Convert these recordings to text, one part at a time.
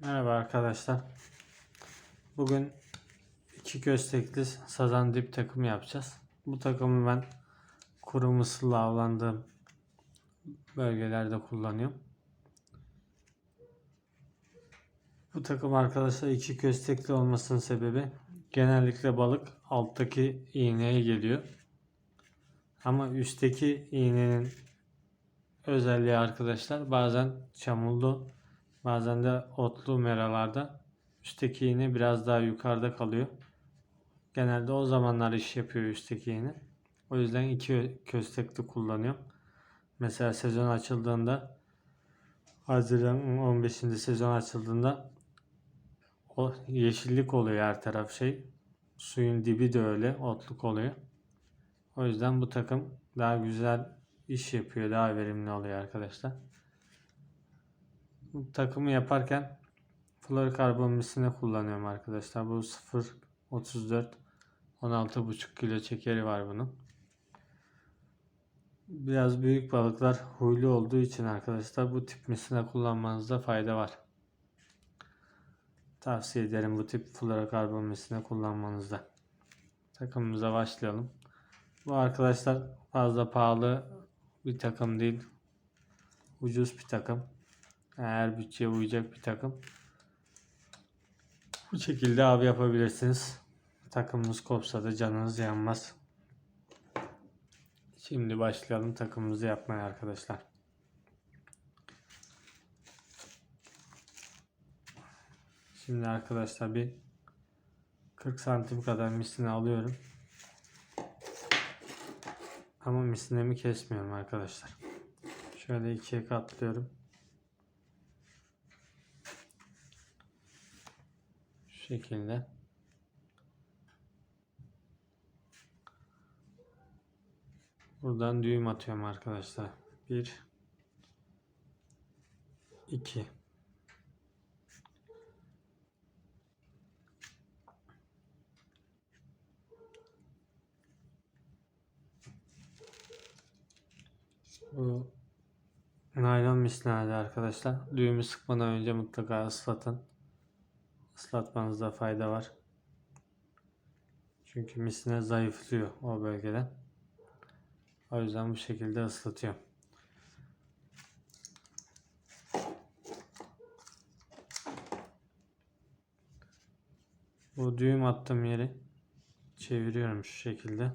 Merhaba arkadaşlar. Bugün iki köstekli sazan dip takımı yapacağız. Bu takımı ben kuru mısırla avlandığım bölgelerde kullanıyorum. Bu takım arkadaşlar iki köstekli olmasının sebebi genellikle balık alttaki iğneye geliyor. Ama üstteki iğnenin özelliği arkadaşlar bazen çamurlu bazen de otlu meralarda üstteki iğne biraz daha yukarıda kalıyor. Genelde o zamanlar iş yapıyor üstteki iğne. O yüzden iki köstekli kullanıyorum. Mesela sezon açıldığında Haziran 15. sezon açıldığında o yeşillik oluyor her taraf şey. Suyun dibi de öyle otluk oluyor. O yüzden bu takım daha güzel iş yapıyor, daha verimli oluyor arkadaşlar. Takımı yaparken florokarbon misine kullanıyorum arkadaşlar. Bu 0.34 16.5 kilo çekeri var bunun. Biraz büyük balıklar huylu olduğu için arkadaşlar bu tip misine kullanmanızda fayda var. Tavsiye ederim bu tip florokarbon misine kullanmanızda. Takımımıza başlayalım. Bu arkadaşlar fazla pahalı bir takım değil. Ucuz bir takım. Eğer bütçeye uyacak bir takım. Bu şekilde abi yapabilirsiniz. Takımınız kopsa da canınız yanmaz. Şimdi başlayalım takımımızı yapmaya arkadaşlar. Şimdi arkadaşlar bir 40 santim kadar misini alıyorum. Ama misinemi kesmiyorum arkadaşlar. Şöyle ikiye katlıyorum. Şekilde. Buradan düğüm atıyorum arkadaşlar. Bir, iki. Bu naylon misnadi arkadaşlar. Düğümü sıkmadan önce mutlaka ıslatın. Islatmanızda fayda var. Çünkü misine zayıflıyor o bölgeden. O yüzden bu şekilde ıslatıyorum. Bu düğüm attığım yeri çeviriyorum şu şekilde.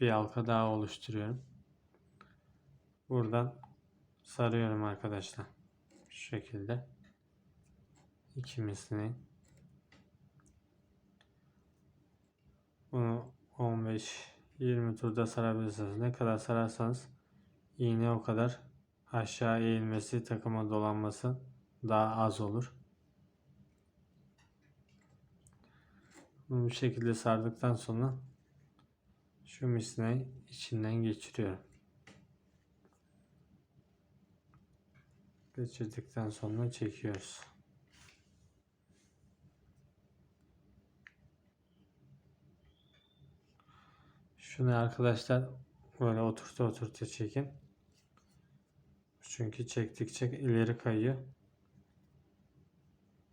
Bir halka daha oluşturuyorum. Buradan sarıyorum arkadaşlar. Şu şekilde. İkimisini. Bunu 15-20 turda sarabilirsiniz. Ne kadar sararsanız iğne o kadar aşağı eğilmesi, takıma dolanması daha az olur. Bunu bu şekilde sardıktan sonra şu misneyi içinden geçiriyorum. Geçirdikten sonra çekiyoruz. Şunu arkadaşlar böyle oturta oturta çekin. Çünkü çektikçe ileri kayıyor.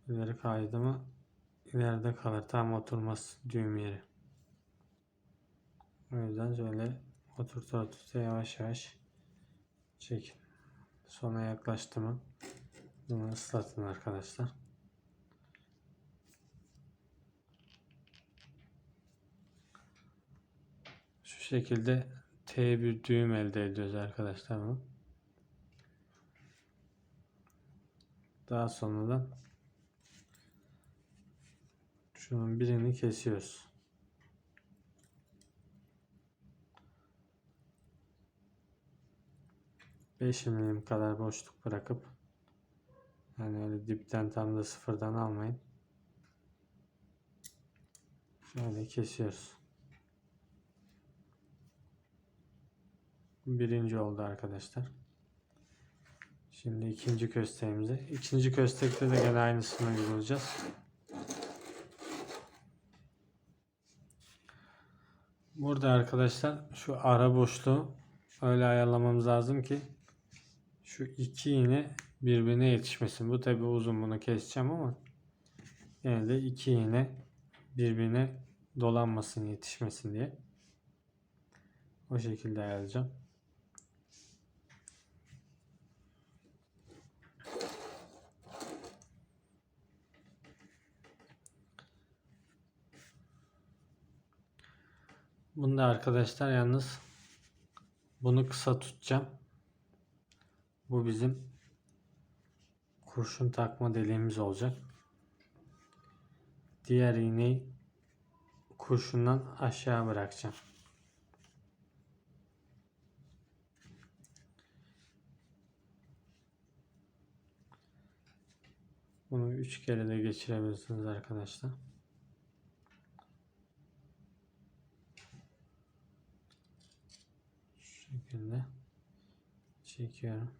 İleri kaydı mı ileride kalır. Tam oturmaz düğüm yeri. O yüzden şöyle oturta oturta yavaş yavaş çekin. Sona yaklaştı mı bunu ıslatın arkadaşlar. Şu şekilde T bir düğüm elde ediyoruz arkadaşlar bunu. Daha sonradan şunun birini kesiyoruz. Beş milim kadar boşluk bırakıp yani öyle dipten tam da sıfırdan almayın. Şöyle kesiyoruz. Birinci oldu arkadaşlar. Şimdi ikinci kösteğimize. İkinci köstekte de gene aynısını uygulayacağız. Burada arkadaşlar şu ara boşluğu öyle ayarlamamız lazım ki şu iki iğne birbirine yetişmesin. Bu tabi uzun bunu keseceğim ama yine de iki iğne birbirine dolanmasın yetişmesin diye. O şekilde ayarlayacağım. Bunda arkadaşlar yalnız bunu kısa tutacağım. Bu bizim kurşun takma deliğimiz olacak. Diğer iğneyi kurşundan aşağı bırakacağım. Bunu üç kere de geçirebilirsiniz arkadaşlar. Şekilde çekiyorum.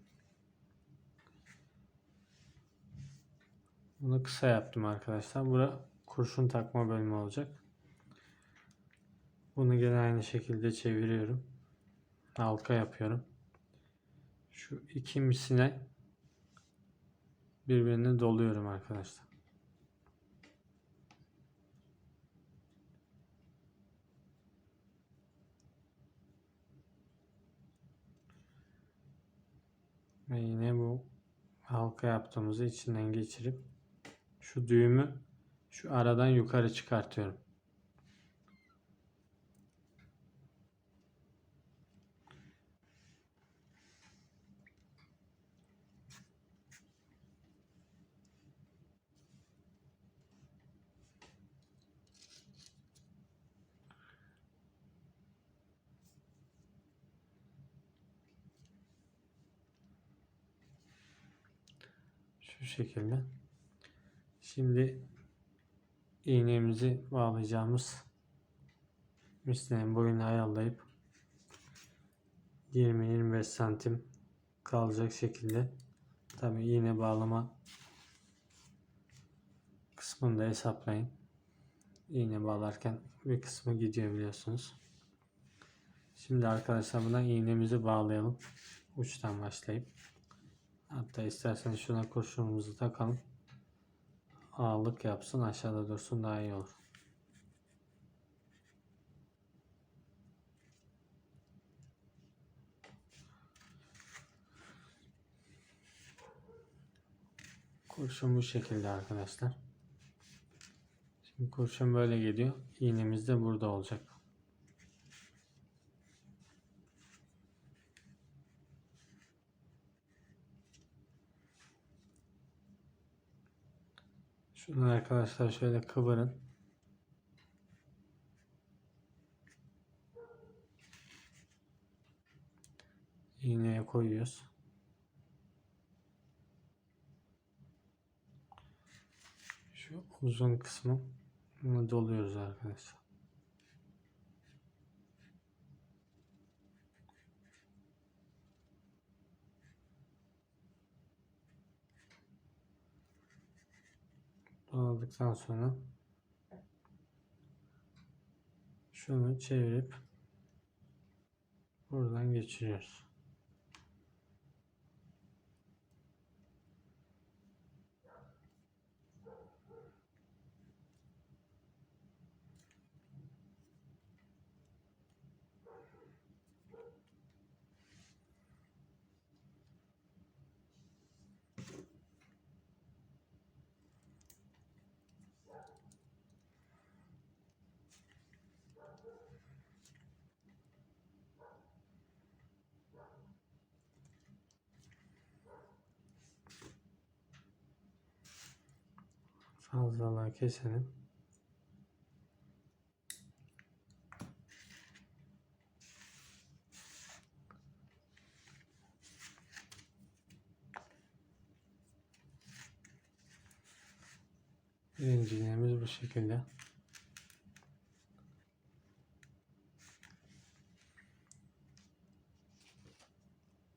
Bunu kısa yaptım arkadaşlar. Bura kurşun takma bölümü olacak. Bunu gene aynı şekilde çeviriyorum. Halka yapıyorum. Şu iki misine birbirine doluyorum arkadaşlar. Ve yine bu halka yaptığımızı içinden geçirip şu düğümü şu aradan yukarı çıkartıyorum. Şu şekilde. Şimdi iğnemizi bağlayacağımız misleğin boyunu ayarlayıp 20-25 santim kalacak şekilde tabi iğne bağlama kısmını da hesaplayın. İğne bağlarken bir kısmı gidiyor biliyorsunuz. Şimdi arkadaşlar buna iğnemizi bağlayalım. Uçtan başlayıp. Hatta isterseniz şuna kurşunumuzu takalım. Ağırlık yapsın aşağıda dursun daha iyi olur. Kurşun bu şekilde arkadaşlar. Şimdi kurşun böyle geliyor. İğnemiz de burada olacak. Şunu arkadaşlar şöyle kıvırın. İğneye koyuyoruz. Şu uzun kısmı doluyoruz arkadaşlar. Doladıktan sonra şunu çevirip buradan geçiriyoruz. Fazlalığı keselim. Birinci iğnemiz bu şekilde.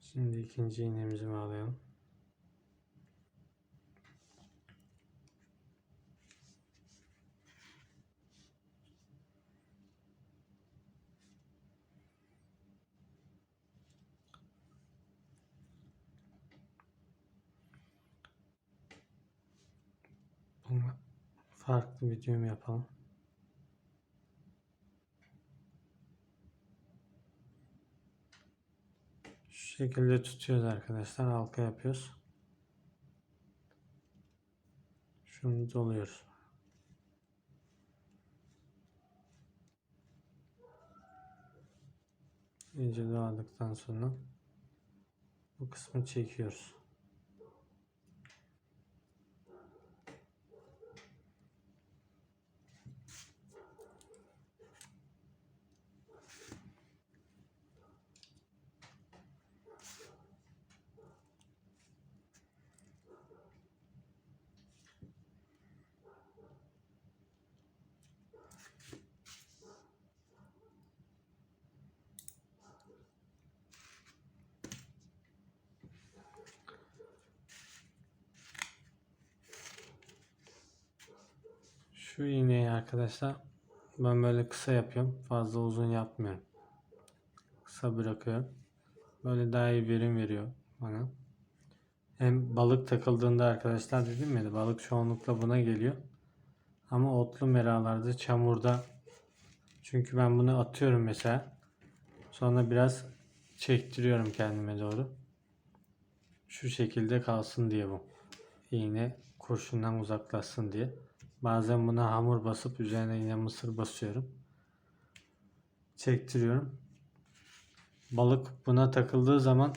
Şimdi ikinci iğnemizi bağlayalım. Farklı bir düğüm yapalım. Şu şekilde tutuyoruz arkadaşlar. Halka yapıyoruz. Şunu doluyoruz. İyice doladıktan sonra bu kısmı çekiyoruz. Şu iğneyi arkadaşlar ben böyle kısa yapıyorum. Fazla uzun yapmıyorum. Kısa bırakıyorum. Böyle daha iyi verim veriyor bana. Hem balık takıldığında arkadaşlar dedim ya balık çoğunlukla buna geliyor. Ama otlu meralarda, çamurda çünkü ben bunu atıyorum mesela. Sonra biraz çektiriyorum kendime doğru. Şu şekilde kalsın diye bu. İğne kurşundan uzaklaşsın diye. Bazen buna hamur basıp üzerine yine mısır basıyorum. Çektiriyorum. Balık buna takıldığı zaman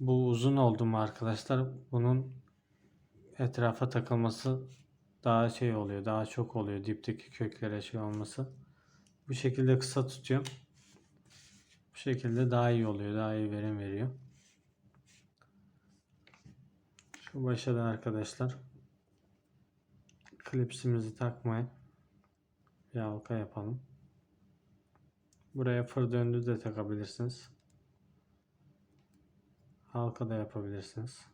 bu uzun oldu mu arkadaşlar bunun etrafa takılması daha şey oluyor. Daha çok oluyor. Dipteki köklere şey olması. Bu şekilde kısa tutuyorum. Bu şekilde daha iyi oluyor. Daha iyi verim veriyor. Şu başa da arkadaşlar klipsimizi takmaya bir halka yapalım. Buraya fır döndü de takabilirsiniz. Halka da yapabilirsiniz.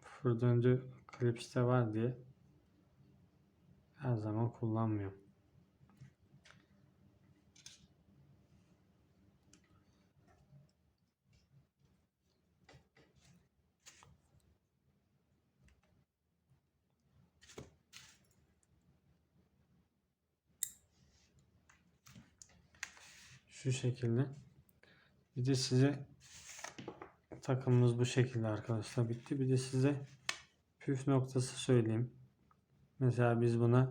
Fır döndü klipste var diye her zaman kullanmıyorum. Şu şekilde. Bir de size takımımız bu şekilde arkadaşlar bitti. Bir de size püf noktası söyleyeyim. Mesela biz buna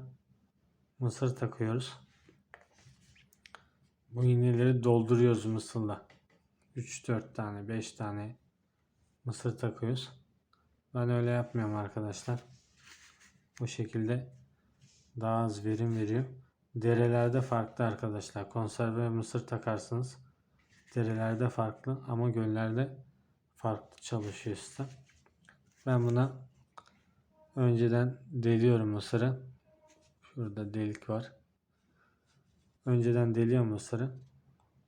mısır takıyoruz. Bu iğneleri dolduruyoruz mısırla. 3-4 tane 5 tane mısır takıyoruz. Ben öyle yapmıyorum arkadaşlar. Bu şekilde daha az verim veriyor. Derelerde farklı arkadaşlar. Konserve mısır takarsınız. Derelerde farklı ama göllerde farklı çalışıyor sistem. Ben buna önceden deliyorum mısırı. Şurada delik var. Önceden deliyorum mısırı.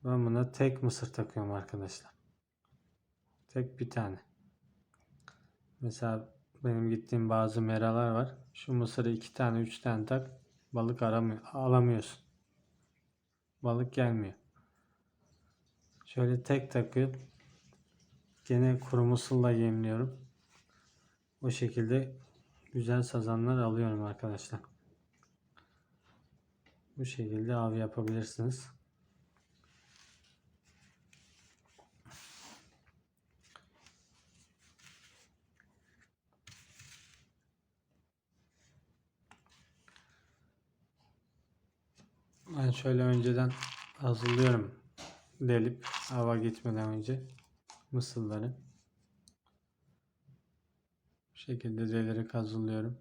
Ben buna tek mısır takıyorum arkadaşlar. Tek bir tane. Mesela benim gittiğim bazı meralar var. Şu mısırı iki tane üç tane tak balık aramıyor, alamıyorsun. Balık gelmiyor. Şöyle tek takıp gene kuru mısırla yemliyorum. O şekilde güzel sazanlar alıyorum arkadaşlar. Bu şekilde av yapabilirsiniz. Ben şöyle önceden hazırlıyorum. Delip hava gitmeden önce mısırları. Bu şekilde delerek hazırlıyorum.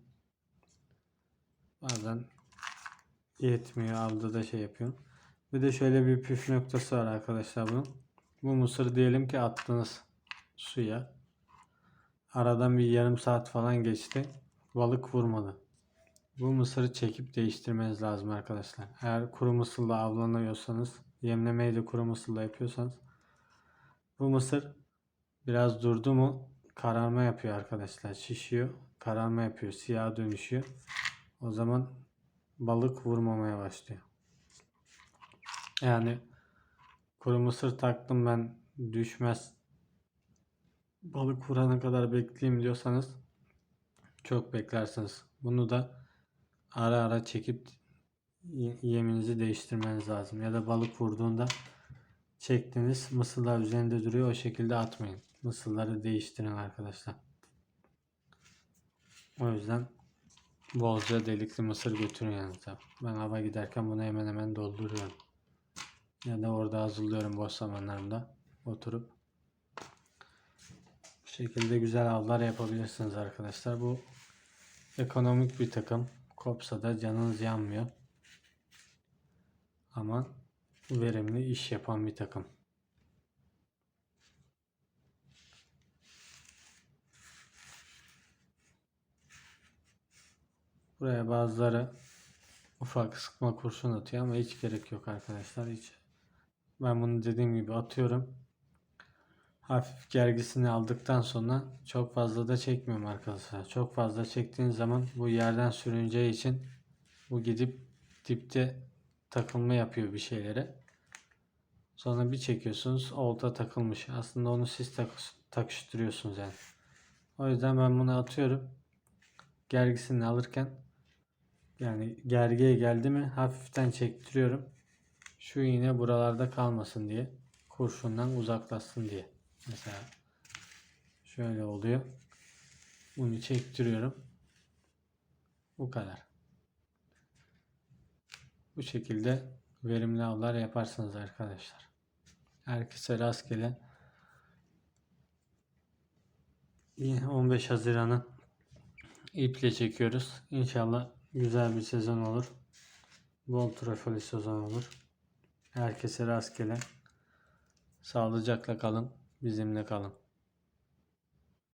Bazen yetmiyor. Avda da şey yapıyorum. Bir de şöyle bir püf noktası var arkadaşlar bunun. Bu mısır diyelim ki attınız suya. Aradan bir yarım saat falan geçti. Balık vurmadı. Bu mısırı çekip değiştirmeniz lazım arkadaşlar. Eğer kuru mısırla avlanıyorsanız, yemlemeyi de kuru mısırla yapıyorsanız bu mısır biraz durdu mu kararma yapıyor arkadaşlar. Şişiyor, kararma yapıyor, siyah dönüşüyor. O zaman balık vurmamaya başlıyor. Yani kuru mısır taktım ben düşmez. Balık vurana kadar bekleyeyim diyorsanız çok beklersiniz. Bunu da ara ara çekip yeminizi değiştirmeniz lazım. Ya da balık vurduğunda çektiniz mısırlar üzerinde duruyor o şekilde atmayın. Mısırları değiştirin arkadaşlar. O yüzden bolca delikli mısır götürün yanınıza. Ben hava giderken bunu hemen hemen dolduruyorum. Ya da orada hazırlıyorum boş zamanlarımda oturup. Bu şekilde güzel avlar yapabilirsiniz arkadaşlar. Bu ekonomik bir takım. Kopsa da canınız yanmıyor. Ama verimli iş yapan bir takım. Buraya bazıları ufak sıkma kurşun atıyor ama hiç gerek yok arkadaşlar. Hiç. Ben bunu dediğim gibi atıyorum. Hafif gergisini aldıktan sonra çok fazla da çekmiyorum arkadaşlar. Çok fazla çektiğin zaman bu yerden sürüneceği için bu gidip dipte takılma yapıyor bir şeylere. Sonra bir çekiyorsunuz olta takılmış. Aslında onu siz takış- takıştırıyorsunuz yani. O yüzden ben bunu atıyorum. Gergisini alırken yani gergiye geldi mi hafiften çektiriyorum. Şu iğne buralarda kalmasın diye. Kurşundan uzaklaşsın diye. Mesela şöyle oluyor. Bunu çektiriyorum. Bu kadar. Bu şekilde verimli avlar yaparsınız arkadaşlar. Herkese rastgele. Yine 15 Haziran'ı iple çekiyoruz. İnşallah güzel bir sezon olur. Bol trafoli sezon olur. Herkese rastgele. Sağlıcakla kalın. Bizimle kalın.